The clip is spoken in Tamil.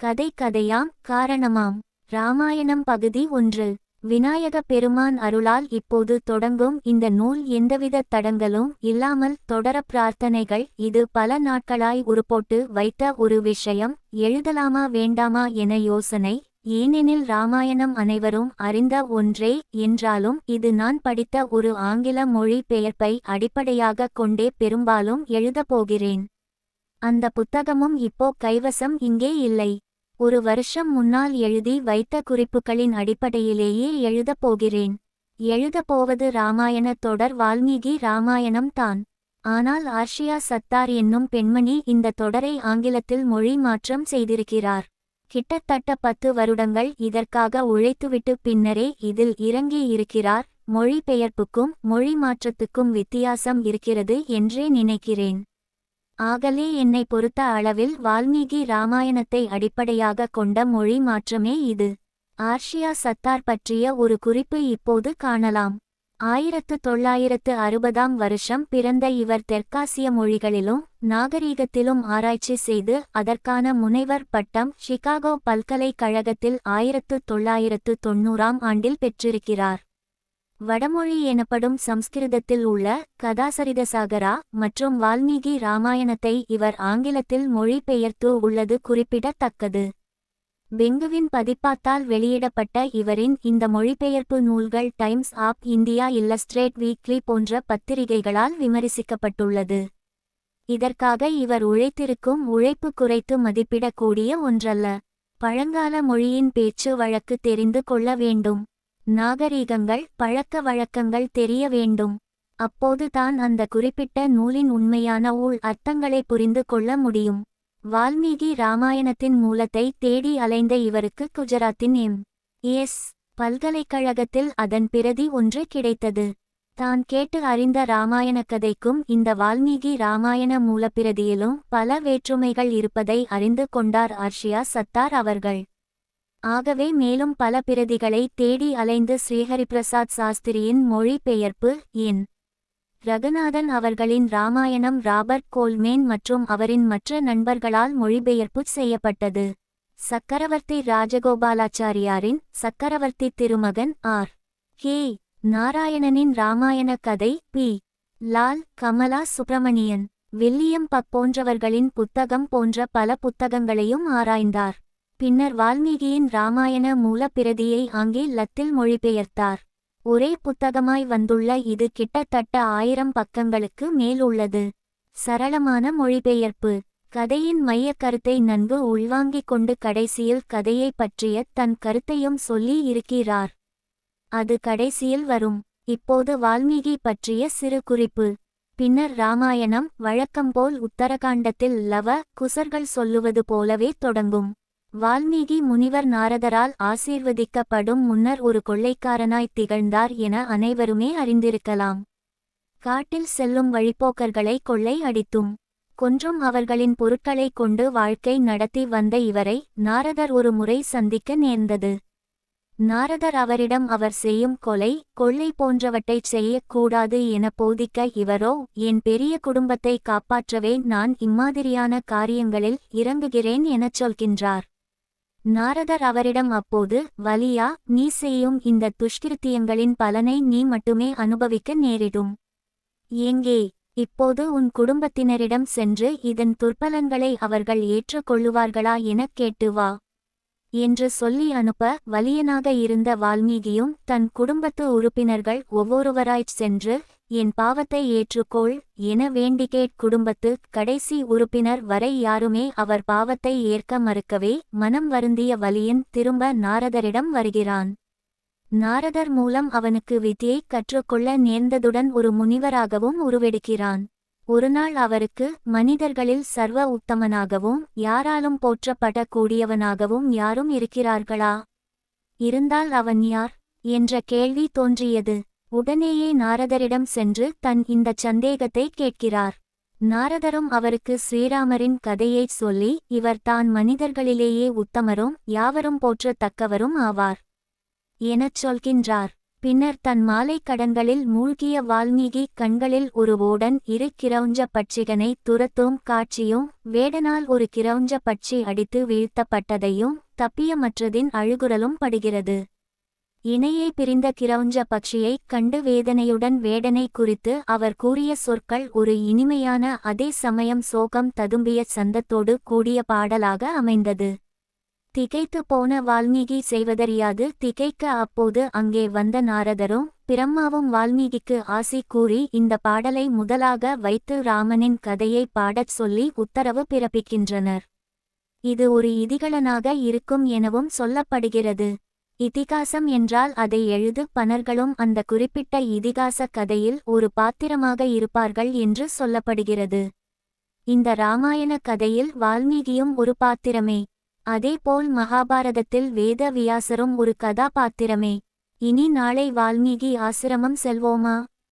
கதை கதையாம் காரணமாம். ராமாயணம் பகுதி ஒன்று. விநாயக பெருமான் அருளால் இப்போது தொடங்கும் இந்த நூல் எந்தவித தடங்களும் இல்லாமல் தொடர பிரார்த்தனைகள் இது பல நாட்களாய் உருப்போட்டு வைத்த ஒரு விஷயம். எழுதலாமா வேண்டாமா என யோசனை. ஏனெனில் ராமாயணம் அனைவரும் அறிந்த ஒன்றே என்றாலும் இது நான் படித்த ஒரு ஆங்கில மொழி பெயர்ப்பை அடிப்படையாகக் கொண்டே பெரும்பாலும் எழுதப் போகிறேன். அந்த புத்தகமும் இப்போ கைவசம் இங்கே இல்லை. ஒரு வருஷம் முன்னால் எழுதி வைத்த குறிப்புகளின் அடிப்படையிலேயே எழுதப் போகிறேன். எழுதப் போவது ராமாயண தொடர் வால்மீகி ராமாயணம் தான். ஆனால் ஆர்ஷியா சத்தார் என்னும் பெண்மணி இந்த தொடரை ஆங்கிலத்தில் மொழி மாற்றம் செய்திருக்கிறார். கிட்டத்தட்ட பத்து வருடங்கள் இதற்காக உழைத்துவிட்டு பின்னரே இதில் இறங்கியிருக்கிறார் மொழிபெயர்ப்புக்கும் மொழி மாற்றத்துக்கும் வித்தியாசம் இருக்கிறது என்றே நினைக்கிறேன். ஆகலே என்னை பொறுத்த அளவில் வால்மீகி ராமாயணத்தை அடிப்படையாக கொண்ட மொழி மாற்றமே இது. ஆர்ஷியா சத்தார் பற்றிய ஒரு குறிப்பு இப்போது காணலாம். ஆயிரத்து தொள்ளாயிரத்து அறுபதாம் வருஷம் பிறந்த இவர் தெற்காசிய மொழிகளிலும் நாகரீகத்திலும் ஆராய்ச்சி செய்து அதற்கான முனைவர் பட்டம் சிகாகோ பல்கலைக்கழகத்தில் ஆயிரத்து தொள்ளாயிரத்து தொன்னூறாம் ஆண்டில் பெற்றிருக்கிறார். வடமொழி எனப்படும் சம்ஸ்கிருதத்தில் உள்ள கதாசரிதசாகரா மற்றும் வால்மீகி ராமாயணத்தை இவர் ஆங்கிலத்தில் மொழிபெயர்த்து உள்ளது குறிப்பிடத்தக்கது. பெங்குவின் பதிப்பாத்தால் வெளியிடப்பட்ட இவரின் இந்த மொழிபெயர்ப்பு நூல்கள் Times of India Illustrated Weekly போன்ற பத்திரிகைகளால் விமர்சிக்கப்பட்டுள்ளது. இதற்காக இவர் உழைத்திருக்கும் உழைப்பு குறைத்து மதிப்பிடக்கூடிய ஒன்றல்ல. பழங்கால மொழியின் பேச்சு வழக்கு தெரிந்து கொள்ள வேண்டும். நாகரீகங்கள் பழக்க வழக்கங்கள் தெரிய வேண்டும். அப்போது தான் அந்த குறிப்பிட்ட நூலின் உண்மையான உள் அர்த்தங்களை புரிந்து கொள்ள முடியும். வால்மீகி ராமாயணத்தின் மூலத்தை தேடி அலைந்த இவருக்கு குஜராத்தின் எம். எஸ். பல்கலைக்கழகத்தில் அதன் பிரதி ஒன்று கிடைத்தது. தான் கேட்டு அறிந்த ராமாயண கதைக்கும் இந்த வால்மீகி ராமாயண மூலப்பிரதியிலும் பல வேற்றுமைகள் இருப்பதை அறிந்து கொண்டார் ஆர்ஷியா சத்தார் அவர்கள். ஆகவே மேலும் பல பிரதிகளை தேடி அலைந்து ஸ்ரீஹரிபிரசாத் சாஸ்திரியின் மொழிபெயர்ப்பு என். ரகுநாதன் அவர்களின் ராமாயணம் ராபர்ட் கோல்மேன் மற்றும் அவரின் மற்ற நண்பர்களால் மொழிபெயர்ப்பு செய்யப்பட்டது. சக்கரவர்த்தி ராஜகோபாலாச்சாரியாரின் சக்கரவர்த்தி திருமகன் ஆர். கே. நாராயணனின் ராமாயண கதை P. Lal Kamala Subramaniam. William Buck போன்றவர்களின் புத்தகம் போன்ற பல புத்தகங்களையும் ஆராய்ந்தார். பின்னர் வால்மீகியின் ராமாயண மூலப்பிரதியை ஆங்கிலத்தில் மொழிபெயர்த்தார். ஒரே புத்தகமாய் வந்துள்ள இது கிட்டத்தட்ட ஆயிரம் பக்கங்களுக்கு மேல் உள்ளது. சரளமான மொழிபெயர்ப்பு. கதையின் மையக் கருத்தை நன்கு உள்வாங்கிக் கொண்டு கடைசியில் கதையை பற்றிய தன் கருத்தையும் சொல்லி இருக்கிறார். அது கடைசியில் வரும். இப்போது வால்மீகி பற்றிய சிறு குறிப்பு. பின்னர் ராமாயணம் வழக்கம்போல் உத்தரகாண்டத்தில் லவ குசர்கள் சொல்லுவது போலவே தொடங்கும். வால்மீகி முனிவர் நாரதரால் ஆசீர்வதிக்கப்படும் முன்னர் ஒரு கொள்ளைக்காரனாய் திகழ்ந்தார் என அனைவருமே அறிந்திருக்கலாம். காட்டில் செல்லும் வழிப்போக்கர்களை கொள்ளை அடித்தும் கொன்றும் அவர்களின் பொருட்களை கொண்டு வாழ்க்கை நடத்தி வந்த இவரை நாரதர் ஒரு முறை சந்திக்க நேர்ந்தது. நாரதர் அவரிடம் அவர் செய்யும் கொலை கொள்ளை போன்றவற்றைச் செய்யக்கூடாது என போதிக்க இவரோ என் பெரிய குடும்பத்தை காப்பாற்றவே நான் இம்மாதிரியான காரியங்களில் இறங்குகிறேன் எனச் சொல்கின்றார். நாரதர் அவரிடம் அப்போது வலியா நீ செய்யும் இந்த துஷ்கிருத்தியங்களின் பலனை நீ மட்டுமே அனுபவிக்க நேரிடும். எங்கே இப்போது உன் குடும்பத்தினரிடம் சென்று இதன் துர்பலன்களை அவர்கள் ஏற்றுக்கொள்ளுவார்களா எனக் கேட்டு வா. என்று சொல்லி அனுப்ப வலியனாக இருந்த வால்மீகியும் தன் குடும்பத்து உறுப்பினர்கள் ஒவ்வொருவராய்ச் சென்று என் பாவத்தை ஏற்றுக்கொள் என வேண்டிகேட் குடும்பத்து கடைசி உறுப்பினர் வரை யாருமே அவர் பாவத்தை ஏற்க மறுக்கவே மனம் வருந்திய வலியன் திரும்ப நாரதரிடம் வருகிறான். நாரதர் மூலம் அவனுக்கு வித்தியை கற்றுக்கொள்ள நேர்ந்ததுடன் ஒரு முனிவராகவும் உருவெடுக்கிறான். ஒருநாள் அவருக்கு மனிதர்களில் சர்வ உத்தமனாகவும் யாராலும் போற்றப்படக்கூடியவனாகவும் யாரும் இருக்கிறார்களா? இருந்தால் அவன் யார்? என்ற கேள்வி தோன்றியது. உடனேயே நாரதரிடம் சென்று தன் இந்தச் சந்தேகத்தை கேட்கிறார். நாரதரும் அவருக்கு ஸ்ரீராமரின் கதையைச் சொல்லி இவர் தான் மனிதர்களிலேயே உத்தமரும் யாவரும் போற்றத்தக்கவரும் ஆவார் எனச் சொல்கின்றார். பின்னர் தன் மாலை கடன்களில் மூழ்கிய வால்மீகி கண்களில் ஒரு ஓடன் இரு கிரௌஞ்ச பட்சிகனை துரத்தும் காட்சியும் வேடனால் ஒரு கிரௌஞ்ச பட்சி அடித்து வீழ்த்தப்பட்டதையும் தப்பிய மற்றதின் அழுகுரலும் படுகிறது. இணையை பிரிந்த கிரௌஞ்ச பட்சியைக் கண்டு வேதனையுடன் வேடனை குறித்து அவர் கூறிய சொற்கள் ஒரு இனிமையான அதே சமயம் சோகம் ததும்பிய சந்தத்தோடு கூடிய பாடலாக அமைந்தது. திகைத்து போன வால்மீகி செய்வதறியாது திகைக்க அப்போது அங்கே வந்த நாரதரும் பிரம்மாவும் வால்மீகிக்கு ஆசி கூறி இந்த பாடலை முதலாக வைத்து ராமனின் கதையை பாடச் சொல்லி உத்தரவு பிறப்பிக்கின்றனர். இது ஒரு இதிகலனாக இருக்கும் எனவும் சொல்லப்படுகிறது. இதிகாசம் என்றால் அதை எழுது பனர்களும் அந்த குறிப்பிட்ட இதிகாச கதையில் ஒரு பாத்திரமாக இருப்பார்கள் என்று சொல்லப்படுகிறது. இந்த ராமாயண கதையில் வால்மீகியும் ஒரு பாத்திரமே. அதேபோல் மகாபாரதத்தில் வேத வியாசரும் ஒரு கதாபாத்திரமே. இனி நாளை வால்மீகி ஆசிரமம் செல்வோமா?